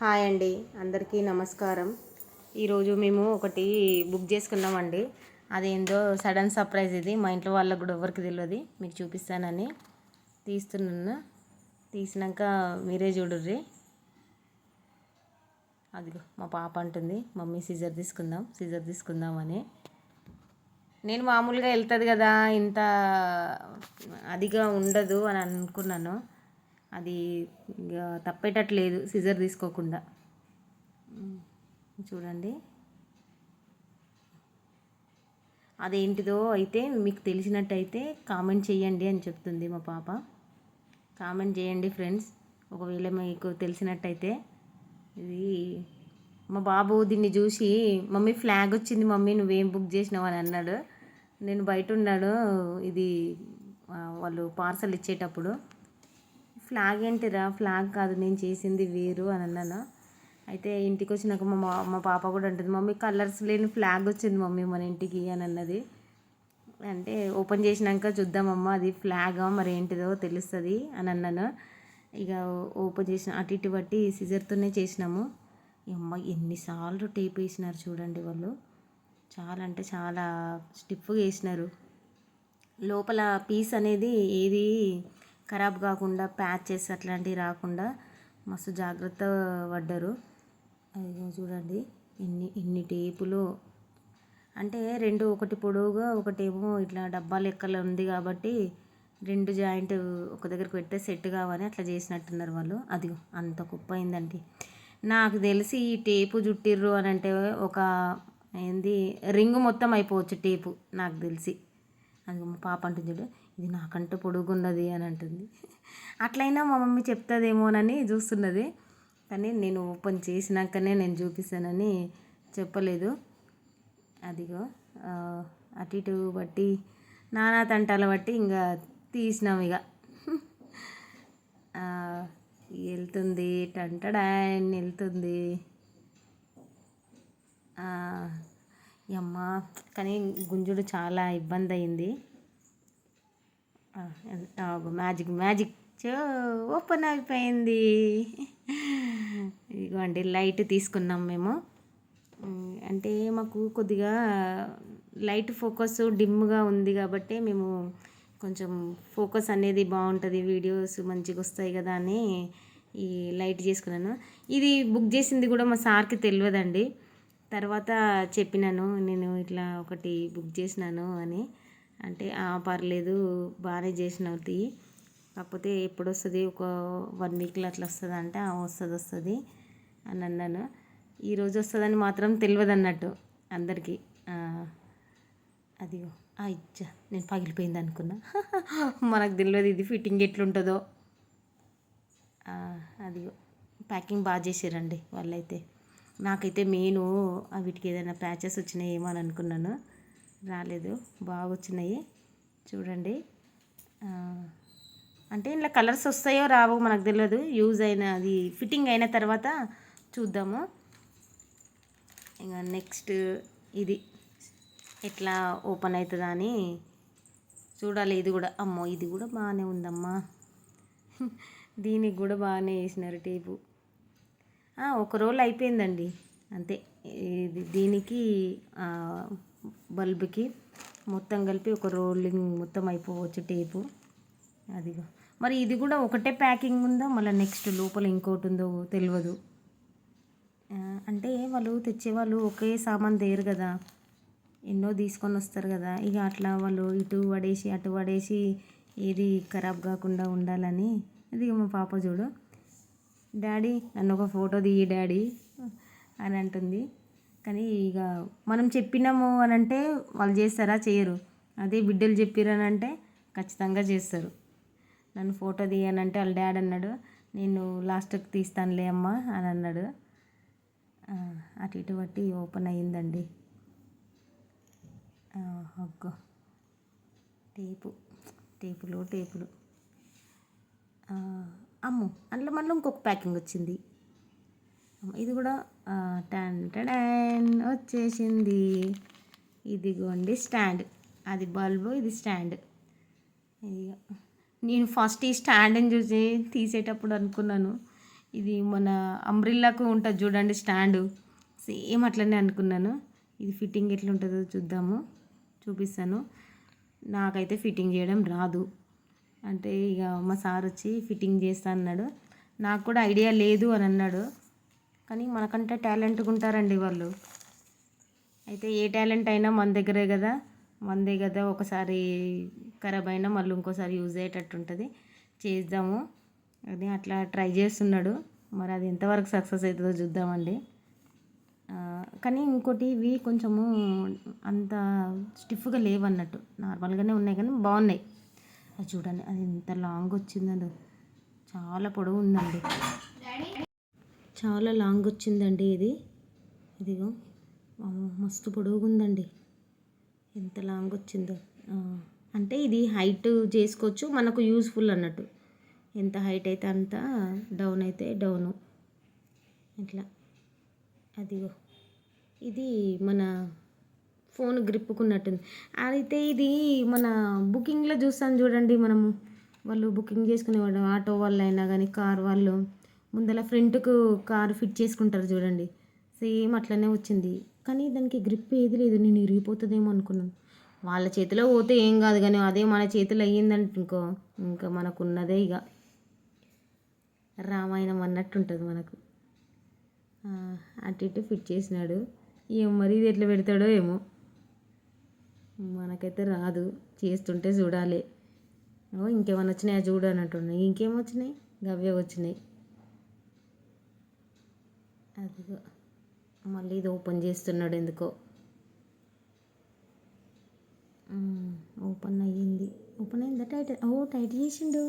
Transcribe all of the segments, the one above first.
Hi అండి. అందరికీ నమస్కారం. ఈరోజు మేము ఒకటి బుక్ చేసుకున్నామండి. అదేందో సడన్ సర్ప్రైజ్ ఇది. మా ఇంట్లో వాళ్ళకు కూడా ఎవరికి తెలియదు మీకు చూపిస్తానని తీస్తున్నాను. తీసినాక మీరే చూడుర్రి. అదిగో మా పాప అంటుంది మమ్మీ సిజర్ తీసుకుందాం సిజర్ తీసుకుందామని నేను మామూలుగా వెళ్తుంది కదా ఇంత అదిగా ఉండదు అని అనుకున్నాను. అది తప్పేటట్లేదు సిజర్ తీసుకోకుండా. చూడండి. అదేంటిదో అయితే మీకు తెలిసినట్టయితే కామెంట్ చేయండి అని చెప్తుంది మా పాప. కామెంట్ చేయండి ఫ్రెండ్స్. ఒకవేళ మీకు తెలిసినట్టయితే ఇది మా బాబు దీన్ని చూసి మమ్మీ ఫ్లాగ్ వచ్చింది మమ్మీ నువ్వేం బుక్ చేసినావు? అని అన్నాడు. నేను బయట ఉన్నాడు ఇది వాళ్ళు పార్సల్ ఇచ్చేటప్పుడు. ఫ్లాగ్ ఏంటిరా? ఫ్లాగ్ కాదు నేను చేసింది వేరు అని అన్నాను? అయితే ఇంటికి వచ్చినాక మా మా- పాప కూడా అంటుంది మమ్మీ కలర్స్ లేని ఫ్లాగ్ వచ్చింది మమ్మీ మన ఇంటికి అని అన్నది. అంటే ఓపెన్ చేసినాక చూద్దామమ్మా అది ఫ్లాగా మరి ఏంటిదో తెలుస్తుంది అని అన్నాను. ఇక ఓపెన్ చేసిన అటు ఇటు బట్టి సిజర్తోనే చేసినాము. అమ్మ ఎన్నిసార్లు టేప్ వేసినారు చూడండి వాళ్ళు. చాలా అంటే చాలా స్టిఫ్గా వేసినారు. లోపల పీస్ అనేది ఏది ఖరాబ్ కాకుండా ప్యాచెస్ అట్లాంటివి రాకుండా మస్తు జాగ్రత్త పడ్డారు. అదిగో చూడండి. ఇన్ని ఇన్ని టేపులు. అంటే రెండు ఒకటి పొడవుగా ఒకటేమో ఇట్లా డబ్బా లెక్కలు ఉంది కాబట్టి రెండు జాయింట్ ఒక దగ్గరికి పెడితే సెట్ కావని అట్లా చేసినట్టున్నారు వాళ్ళు. అది అంత కుప్ప అయిందండి. నాకు తెలిసి ఈ టేపు జుట్టిర్రు అని అంటే ఒక ఏంది రింగ్ మొత్తం అయిపోవచ్చు టేపు నాకు తెలిసి. అది పాప అంటుంది చూడు. ఇది నాకంటే పొడుగున్నది అని అంటుంది. అట్లయినా మా మమ్మీ చెప్తుందేమోనని చూస్తున్నది. కానీ నేను ఓపెన్ చేసినాకనే నేను చూపిస్తానని చెప్పలేదు. అదిగో అటు ఇటు బట్టి నానా తంటాల బట్టి ఇంకా తీసినాం ఇక వెళ్తుంది టంటడా వెళ్తుంది? అమ్మ కానీ గుంజుడు చాలా ఇబ్బంది అయింది మ్యాజిక్ మ్యాజిక్ చో ఓపెన్ అయిపోయింది. ఇదిగోండి లైట్ తీసుకున్నాం మేము. అంటే మాకు కొద్దిగా లైట్ ఫోకస్ డిమ్గా ఉంది కాబట్టి మేము కొంచెం ఫోకస్ అనేది బాగుంటుంది వీడియోస్ మంచిగా వస్తాయి కదా అని ఈ లైట్ చేసుకున్నాను. ఇది బుక్ చేసింది కూడా మా సార్కి తెలియదండి. తర్వాత చెప్పినాను నేను ఇట్లా ఒకటి బుక్ చేసినాను అని. అంటే పర్లేదు బాగానే చేసినావు తీ. కాకపోతే ఎప్పుడు వస్తుంది ఒక వన్ వీక్లో అట్లా వస్తుంది అంటే వస్తుంది వస్తుంది అని అన్నాను. ఈరోజు వస్తుందని మాత్రం తెలియదు అన్నట్టు అందరికీ అదిగో ఇచ్చా నేను పగిలిపోయింది అనుకున్నా. మనకు తెలియదు ఇది ఫిట్టింగ్ ఎట్లుంటుందో. అదిగో ప్యాకింగ్ బాగా చేసారండి వాళ్ళైతే. నాకైతే మెయిన్ వీటికి ఏదైనా ప్యాచెస్ వచ్చినాయేమో అని అనుకున్నాను. రాలేదు. బాగా వచ్చినాయి చూడండి అంటే ఇంట్లో కలర్స్ వస్తాయో రావో మనకు తెలియదు యూజ్ అయిన అది ఫిట్టింగ్ అయిన తర్వాత చూద్దాము. ఇంకా నెక్స్ట్ ఇది. ఎట్లా ఓపెన్ అవుతుందా అని చూడాలి. ఇది కూడా. అమ్మో ఇది కూడా బాగానే ఉందమ్మా. దీనికి కూడా బాగానే వేసినారు టేపు. ఒక రోజు అయిపోయిందండి. అంతే. ఇది దీనికి బల్బుకి మొత్తం కలిపి ఒక రోలింగ్ మొత్తం అయిపోవచ్చు టేపు. అదిగో. మరి ఇది కూడా ఒకటే ప్యాకింగ్ ఉందో? మళ్ళీ నెక్స్ట్ లోపల ఇంకోటి ఉందో తెలియదు అంటే వాళ్ళు తెచ్చేవాళ్ళు ఒకే సామాన్ దేరు కదా. ఎన్నో తీసుకొని వస్తారు కదా. ఇక అట్లా వాళ్ళు ఇటు పడేసి అటు పడేసి ఏది ఖరాబ్ కాకుండా ఉండాలని. ఇది మా పాప చూడు. డాడీ నన్ను ఒక ఫోటో తీయి డాడీ అని అంటుంది. కానీ ఇక మనం చెప్పినాము అని అంటే వాళ్ళు చేస్తారా? చేయరు. అదే బిడ్డలు చెప్పిరని అంటే ఖచ్చితంగా చేస్తారు. నన్ను ఫోటో తీయనంటే వాళ్ళ డాడీ అన్నాడు నేను లాస్ట్కి తీస్తానులే అమ్మా అని అన్నాడు. అటు ఇటు బట్టి ఓపెన్ అయ్యిందండి. ఆ, అగ్గో. టేపు. టేపులు టేపులు. అమ్ము అందులో మళ్ళీ ఇంకొక ప్యాకింగ్ వచ్చింది. ఇది కూడా ఆ, టన్ టడాన్ వచ్చేసింది. ఇదిగోండి స్టాండ్. అది బల్బు ఇది స్టాండ్. నేను ఫస్ట్ ఈ స్టాండ్ని చూసి తీసేటప్పుడు అనుకున్నాను. ఇది మన అంబ్రిల్లాకు ఉంటుంది చూడండి స్టాండు. సేమ్ అట్లనే అనుకున్నాను. ఇది ఫిట్టింగ్ ఎట్లా ఉంటుందో చూద్దాము. చూపిస్తాను. నాకైతే ఫిట్టింగ్ చేయడం రాదు. అంటే ఇక మా సార్ వచ్చి ఫిట్టింగ్ చేస్తా అన్నాడు. నాకు కూడా ఐడియా లేదు అని అన్నాడు. కానీ మనకంటే టాలెంట్గా ఉంటారండి వాళ్ళు. అయితే ఏ టాలెంట్ అయినా మన దగ్గరే కదా. మనదే కదా ఒకసారి ఖరాబ్ అయినా మళ్ళీ ఇంకోసారి యూజ్ అయ్యేటట్టు ఉంటుంది. చేద్దాము. అది అట్లా ట్రై చేస్తున్నాడు. మరి అది ఎంతవరకు సక్సెస్ అవుతుందో చూద్దామండి. కానీ ఇంకోటి ఇవి కొంచెము అంత స్టిఫ్గా లేవన్నట్టు. నార్మల్గానే ఉన్నాయి కానీ బాగున్నాయి. అది చూడండి అది ఎంత లాంగ్ వచ్చిందండి. చాలా పొడవు ఉందండి. చాలా లాంగ్ వచ్చిందండి ఇది. ఇదిగో మస్తు పొడవుగా ఉందండి ఎంత లాంగ్ వచ్చిందో. అంటే ఇది హైట్ చేసుకోవచ్చు మనకు యూస్ఫుల్ అన్నట్టు. ఎంత హైట్ అయితే అంత డౌన్ అయితే డౌను. ఇట్లా. అదిగో ఇది మన ఫోన్ గ్రిప్పుకున్నట్టుంది. అయితే ఇది మన బుకింగ్లో చూస్తాను చూడండి మనము. వాళ్ళు బుకింగ్ చేసుకునేవాడు ఆటో వాళ్ళు అయినా కానీ కార్ వాళ్ళు. ముందర ఫ్రంట్కు కారు ఫిట్ చేసుకుంటారు చూడండి. సేమ్ అట్లనే వచ్చింది. కానీ దానికి గ్రిప్ ఏది లేదు. నేను ఇరిగిపోతుందేమో అనుకున్నాను. వాళ్ళ చేతిలో పోతే ఏం కాదు కానీ అదే మన చేతిలో అయ్యిందంటే ఇంకో ఇంకా మనకున్నదే ఇక. రామాయణం అన్నట్టు ఉంటుంది మనకు అటు ఇటు ఫిట్ చేసినాడు. ఏం మరి ఇది ఎట్లా పెడతాడో ఏమో. మనకైతే రాదు. చేస్తుంటే చూడాలి. ఓ ఇంకేమైనా వచ్చినాయా చూడు అన్నట్టున్నాయి. ఇంకేం వచ్చినాయి? గవ్వే వచ్చినాయి. అదిగో. మళ్ళీ ఇది ఓపెన్ చేస్తున్నాడు ఎందుకో. ఓపెన్ అయ్యింది. ఓపెన్ అయిందా? టైట్ ఓ టైట్ చేసిండు.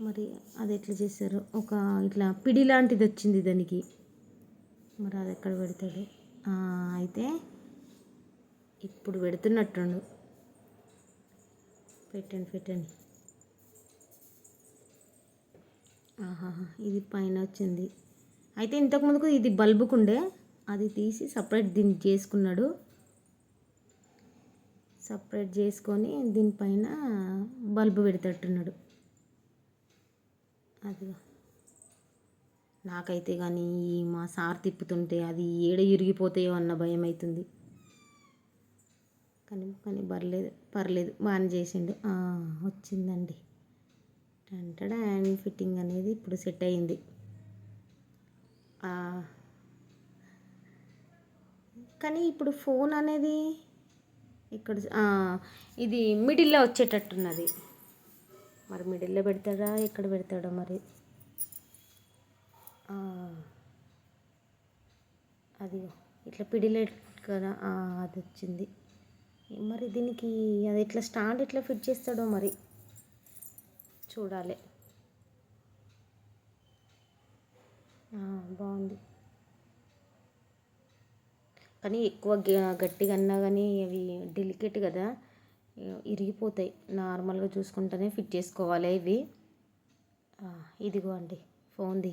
మరి అది ఎట్లా చేశారు? ఒక ఇట్లా పిడి లాంటిది వచ్చింది దానికి. మరి అది ఎక్కడ పెడతాడు? అయితే ఇప్పుడు పెడుతున్నట్టుండు. పెట్టండి పెట్టండి. ఆహా ఇది పైన వచ్చింది. అయితే ఇంతకు ముందుకు ఇది బల్బుకుండే అది తీసి సపరేట్ దీన్ని చేసుకున్నాడు. సపరేట్ చేసుకొని దీనిపైన బల్బు పెడతట్టున్నాడు. అది నాకైతే కానీ ఈ మా సార్ తిప్పుతుంటే అది ఏడ ఇరిగిపోతాయో అన్న భయం అవుతుంది కానీ కానీ పర్లేదు పర్లేదు. బాగానే చేసిండు. వచ్చిందండి. అంటాడు హ్యాండ్ ఫిట్టింగ్ అనేది ఇప్పుడు సెట్ అయింది. కానీ ఇప్పుడు ఫోన్ అనేది ఇక్కడ ఇది మిడిల్లో వచ్చేటట్టున్నది. మరి మిడిల్లో పెడతాడా ఎక్కడ పెడతాడో మరి? అది ఇట్లా పిడిలో కదా అది వచ్చింది. మరి దీనికి అది ఎట్లా స్టాండ్ ఎట్లా ఫిట్ చేస్తాడో మరి? చూడాలి. బాగుంది. కానీ ఎక్కువ గ- గట్టిగా అన్నా కానీ అవి డెలికేట్ కదా ఇరిగిపోతాయి. నార్మల్గా చూసుకుంటేనే ఫిట్ చేసుకోవాలి ఇవి. ఇదిగో అండి ఫోన్ది.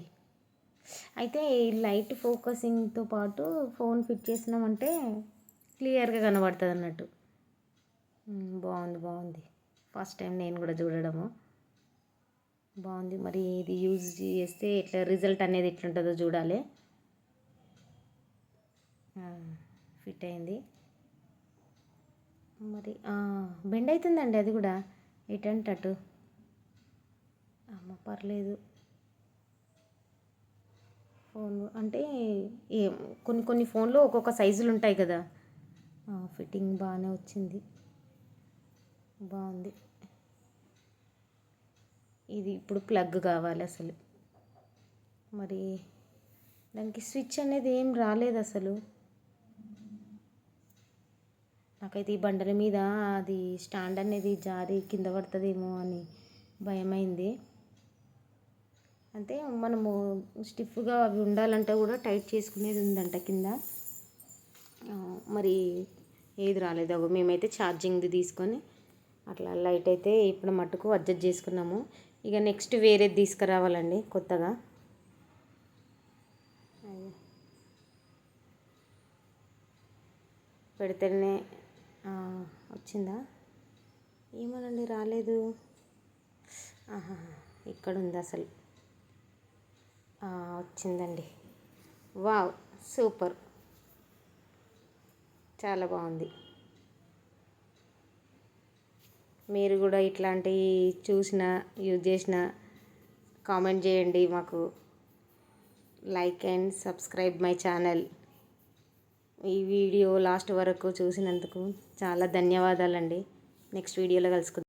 అయితే ఈ లైట్ ఫోకసింగ్తో పాటు ఫోన్ ఫిట్ చేసినామంటే క్లియర్గా కనబడుతుంది అన్నట్టు బాగుంది బాగుంది. ఫస్ట్ టైం నేను కూడా చూడడము. బాగుంది. మరి ఇది యూజ్ చేస్తే ఎట్లా రిజల్ట్ అనేది ఎట్లుంటుందో చూడాలి. ఫిట్ అయింది. మరి బెండ్ అవుతుందండి అది కూడా. ఎటంటే అటు అమ్మ పర్లేదు. ఫోన్ అంటే ఏ కొన్ని కొన్ని ఫోన్లు ఒక్కొక్క సైజులు ఉంటాయి కదా. ఫిట్టింగ్ బాగానే వచ్చింది. బాగుంది. ఇది ఇప్పుడు ప్లగ్ కావాలి అసలు. మరి దానికి స్విచ్ అనేది ఏం రాలేదు అసలు. నాకైతే ఈ బండల మీద అది స్టాండ్ అనేది జారి కింద పడుతుందేమో అని భయమైంది. అంటే మనము స్టిఫ్గా అవి ఉండాలంటే కూడా టైట్ చేసుకునేది ఉందంట కింద. మరి ఏది రాలేదు. అగో మేమైతే ఛార్జింగ్ది తీసుకొని అట్లా లైట్ అయితే ఇప్పుడు మట్టుకు అడ్జస్ట్ చేసుకున్నాము. ఇక నెక్స్ట్ వేరేది తీసుకురావాలండి కొత్తగా. పెడితేనే వచ్చిందా? ఏమోనండి రాలేదు. ఆహా ఇక్కడ ఉంది అసలు. వచ్చిందండి. Wow super. చాలా బాగుంది. మీరు కూడా ఇట్లాంటివి చూసిన యూజ్ చేసిన కామెంట్ చేయండి మాకు. Like and subscribe my channel ఈ వీడియో లాస్ట్ వరకు చూసినందుకు చాలా ధన్యవాదాలండి. నెక్స్ట్ వీడియోలో కలుసుకుందాం.